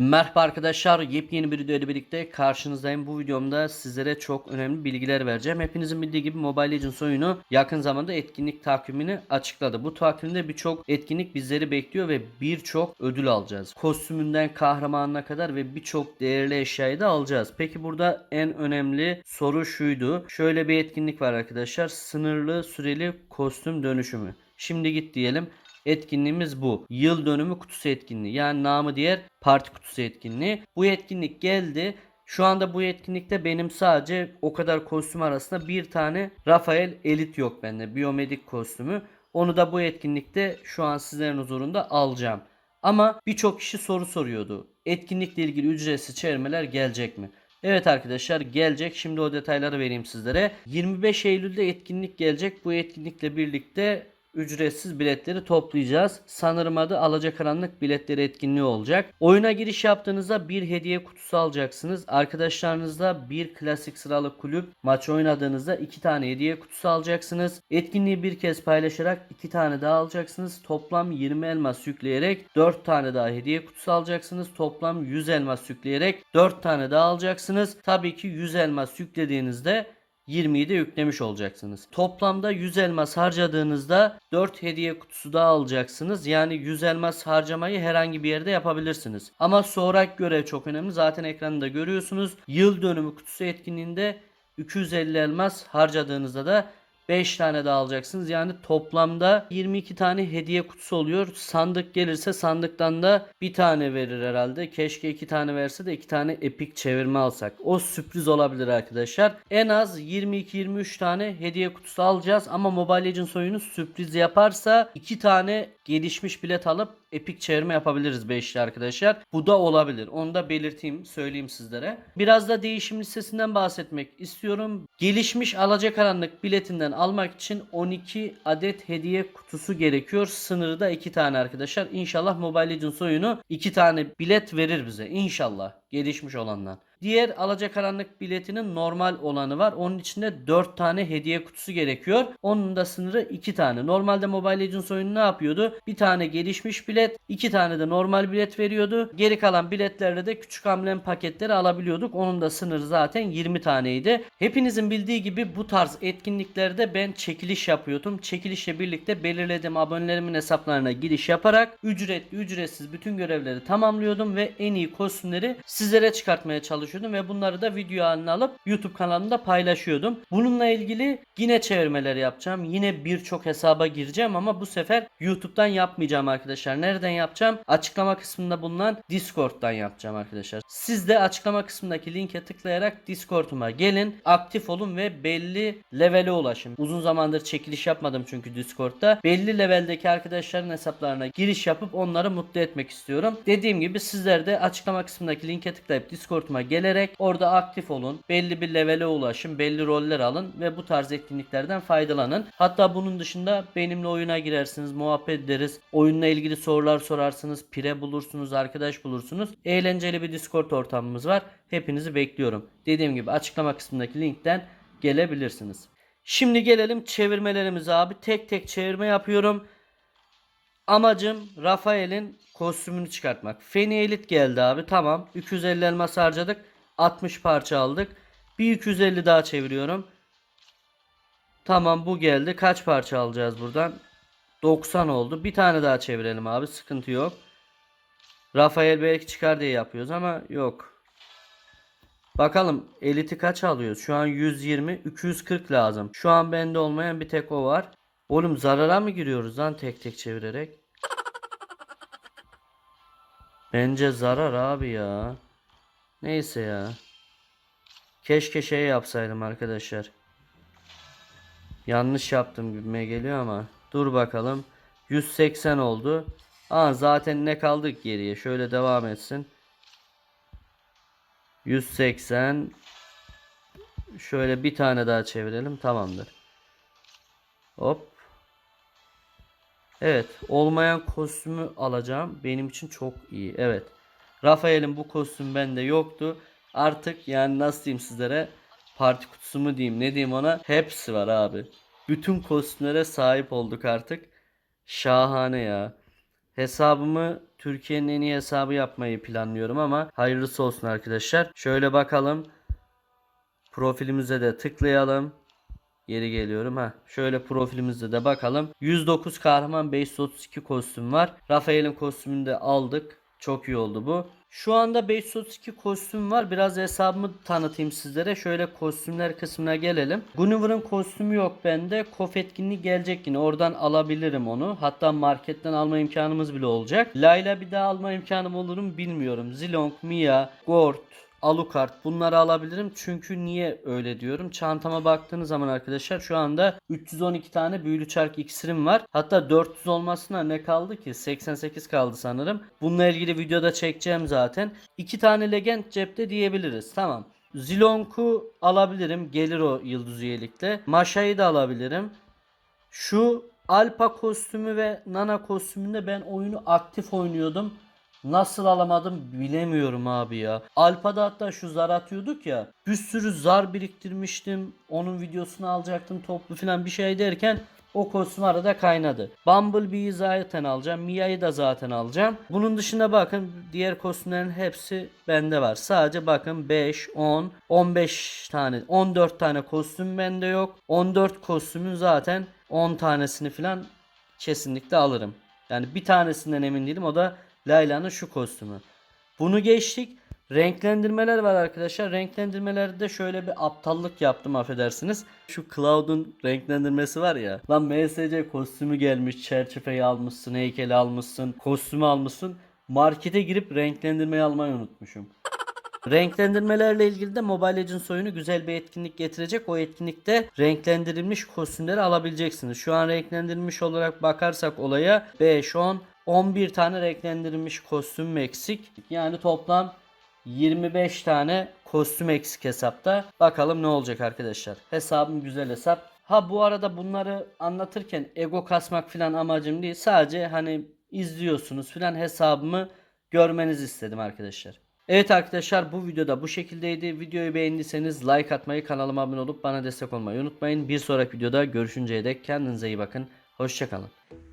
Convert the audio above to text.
Merhaba arkadaşlar, yepyeni bir video ile birlikte karşınızdayım. Bu videomda sizlere çok önemli bilgiler vereceğim. Hepinizin bildiği gibi Mobile Legends oyunu yakın zamanda etkinlik takvimini açıkladı. Bu takvimde birçok etkinlik bizleri bekliyor ve birçok ödül alacağız. Kostümünden kahramanına kadar ve birçok değerli eşyayı da alacağız. Peki burada en önemli soru şuydu. Şöyle bir etkinlik var arkadaşlar. Sınırlı süreli kostüm dönüşümü. Şimdi git diyelim. Etkinliğimiz bu. Yıl dönümü kutusu etkinliği. Yani namı diğer parti kutusu etkinliği. Bu etkinlik geldi. Şu anda bu etkinlikte benim sadece o kadar kostüm arasında bir tane Rafael Elit yok bende. Biyomedik kostümü. Onu da bu etkinlikte şu an sizlerin huzurunda alacağım. Ama birçok kişi soru soruyordu. Etkinlikle ilgili ücretsiz çevirmeler gelecek mi? Evet arkadaşlar gelecek. Şimdi o detayları vereyim sizlere. 25 Eylül'de etkinlik gelecek. Bu etkinlikle birlikte ücretsiz biletleri toplayacağız. Sanırım adı Alacakaranlık biletleri etkinliği olacak. Oyuna giriş yaptığınızda bir hediye kutusu alacaksınız. Arkadaşlarınızla bir klasik sıralı kulüp maç oynadığınızda iki tane hediye kutusu alacaksınız. Etkinliği bir kez paylaşarak iki tane daha alacaksınız. Toplam 20 elmas yükleyerek 4 tane daha hediye kutusu alacaksınız. Toplam 100 elmas yükleyerek 4 tane daha alacaksınız. Tabii ki 100 elmas yüklediğinizde 20'yi de yüklemiş olacaksınız. Toplamda 100 elmas harcadığınızda 4 hediye kutusu daha alacaksınız. Yani 100 elmas harcamayı herhangi bir yerde yapabilirsiniz. Ama sonraki görev çok önemli. Zaten ekranda görüyorsunuz. Yıl dönümü kutusu etkinliğinde 250 elmas harcadığınızda da 5 tane daha alacaksınız. Yani toplamda 22 tane hediye kutusu oluyor. Sandık gelirse sandıktan da bir tane verir herhalde. Keşke 2 tane verse de 2 tane epik çevirme alsak. O sürpriz olabilir arkadaşlar. En az 22-23 tane hediye kutusu alacağız. Ama Mobile Legends oyunu sürpriz yaparsa 2 tane gelişmiş bilet alıp epik çevirme yapabiliriz 5'li arkadaşlar. Bu da olabilir. Onu da belirteyim, söyleyeyim sizlere. Biraz da değişim listesinden bahsetmek istiyorum. Gelişmiş alacakaranlık biletinden almak için 12 adet hediye kutusu gerekiyor. Sınırı da 2 tane arkadaşlar. İnşallah Mobile Legends oyunu 2 tane bilet verir bize. İnşallah. Gelişmiş olandan. Diğer alacakaranlık biletinin normal olanı var. Onun içinde 4 tane hediye kutusu gerekiyor. Onun da sınırı 2 tane. Normalde Mobile Legends oyunu ne yapıyordu? Bir tane gelişmiş bilet, 2 tane de normal bilet veriyordu. Geri kalan biletlerle de küçük amblem paketleri alabiliyorduk. Onun da sınırı zaten 20 taneydi. Hepinizin bildiği gibi bu tarz etkinliklerde ben çekiliş yapıyordum. Çekilişle birlikte belirlediğim abonelerimin hesaplarına giriş yaparak ücretli ücretsiz bütün görevleri tamamlıyordum ve en iyi kostümleri sizlere çıkartmaya çalışıyordum ve bunları da video haline alıp YouTube kanalımda paylaşıyordum. Bununla ilgili yine çevirmeler yapacağım. Yine birçok hesaba gireceğim ama bu sefer YouTube'dan yapmayacağım arkadaşlar. Nereden yapacağım? Açıklama kısmında bulunan Discord'dan yapacağım arkadaşlar. Siz de açıklama kısmındaki linke tıklayarak Discord'uma gelin. Aktif olun ve belli levele ulaşın. Uzun zamandır çekiliş yapmadım çünkü Discord'da. Belli leveldeki arkadaşların hesaplarına giriş yapıp onları mutlu etmek istiyorum. Dediğim gibi sizler de açıklama kısmındaki linke tıklayıp Discord'uma gelerek orada aktif olun. Belli bir levele ulaşın. Belli roller alın ve bu tarz etkinliklerden faydalanın. Hatta bunun dışında benimle oyuna girersiniz. Muhabbet ederiz. Oyunla ilgili sorular sorarsınız. Pire bulursunuz. Arkadaş bulursunuz. Eğlenceli bir Discord ortamımız var. Hepinizi bekliyorum. Dediğim gibi açıklama kısmındaki linkten gelebilirsiniz. Şimdi gelelim çevirmelerimize abi. Tek tek çevirme yapıyorum. Amacım Rafael'in kostümünü çıkartmak. Feni Elit geldi abi. Tamam. 250 elmas harcadık. 60 parça aldık. Bir 250 daha çeviriyorum. Tamam bu geldi. Kaç parça alacağız buradan? 90 oldu. Bir tane daha çevirelim abi. Sıkıntı yok. Rafael belki çıkar diye yapıyoruz ama yok. Bakalım eliti kaç alıyoruz? Şu an 120, 240 lazım. Şu an bende olmayan bir tek o var. Oğlum zarara mı giriyoruz lan tek tek çevirerek? Bence zarar abi ya. Neyse ya. Keşke şey yapsaydım arkadaşlar. Yanlış yaptım gibime geliyor ama. Dur bakalım. 180 oldu. Aa zaten ne kaldık geriye. Şöyle devam etsin. 180 Şöyle bir tane daha çevirelim. Tamamdır. Hop. Evet. Olmayan kostümü alacağım. Benim için çok iyi. Evet. Rafael'in bu kostüm bende yoktu. Artık yani nasıl diyeyim sizlere parti kutusu mu diyeyim ne diyeyim ona hepsi var abi. Bütün kostümlere sahip olduk artık. Şahane ya. Hesabımı Türkiye'nin en iyi hesabı yapmayı planlıyorum ama hayırlısı olsun arkadaşlar. Şöyle bakalım. Profilimize de tıklayalım. Geri geliyorum ha. Şöyle profilimizde de bakalım. 109 kahraman 532 kostüm var. Rafael'in kostümünü de aldık. Çok iyi oldu bu. Şu anda 532 kostüm var. Biraz hesabımı tanıtayım sizlere. Şöyle kostümler kısmına gelelim. Gunniver'ın kostümü yok bende. Kof etkinliği gelecek yine. Oradan alabilirim onu. Hatta marketten alma imkanımız bile olacak. Layla bir daha alma imkanım olur mu bilmiyorum. Zilong, Mia, Gort, Alucard bunları alabilirim. Çünkü niye öyle diyorum? Çantama baktığınız zaman arkadaşlar şu anda 312 tane büyülü çark iksirim var. Hatta 400 olmasına ne kaldı ki? 88 kaldı sanırım. Bununla ilgili videoda çekeceğim zaten. 2 tane legend cepte diyebiliriz. Tamam. Zilonk'u alabilirim. Gelir o yıldız üyelikle. Maşa'yı da alabilirim. Şu Alpa kostümü ve Nana kostümünde ben oyunu aktif oynuyordum. Nasıl alamadım bilemiyorum abi ya. Alpa'da hatta şu zar atıyorduk ya. Bir sürü zar biriktirmiştim. Onun videosunu alacaktım toplu falan bir şey derken o kostüm arada kaynadı. Bumblebee'yi zaten alacağım. Mia'yı da zaten alacağım. Bunun dışında bakın diğer kostümlerin hepsi bende var. Sadece bakın 5, 10, 15 tane, 14 tane kostüm bende yok. 14 kostümün zaten 10 tanesini falan kesinlikle alırım. Yani bir tanesinden emin değilim. O da Layla'nın şu kostümü. Bunu geçtik. Renklendirmeler var arkadaşlar. Renklendirmelerde şöyle bir aptallık yaptım affedersiniz. Şu Cloud'un renklendirmesi var ya. Lan MSC kostümü gelmiş. Çerçeveyi almışsın. Heykeli almışsın. Kostümü almışsın. Markete girip renklendirmeyi almayı unutmuşum. Renklendirmelerle ilgili de Mobile Legends oyunu güzel bir etkinlik getirecek. O etkinlikte renklendirilmiş kostümleri alabileceksiniz. Şu an renklendirilmiş olarak bakarsak olaya 5, 10, 11 tane renklendirilmiş kostüm eksik. Yani toplam 25 tane kostüm eksik hesapta. Bakalım ne olacak arkadaşlar. Hesabım güzel hesap. Ha bu arada bunları anlatırken ego kasmak falan amacım değil. Sadece hani izliyorsunuz falan hesabımı görmenizi istedim arkadaşlar. Evet arkadaşlar bu videoda bu şekildeydi. Videoyu beğendiyseniz like atmayı, kanalıma abone olup bana destek olmayı unutmayın. Bir sonraki videoda görüşünceye dek kendinize iyi bakın. Hoşçakalın.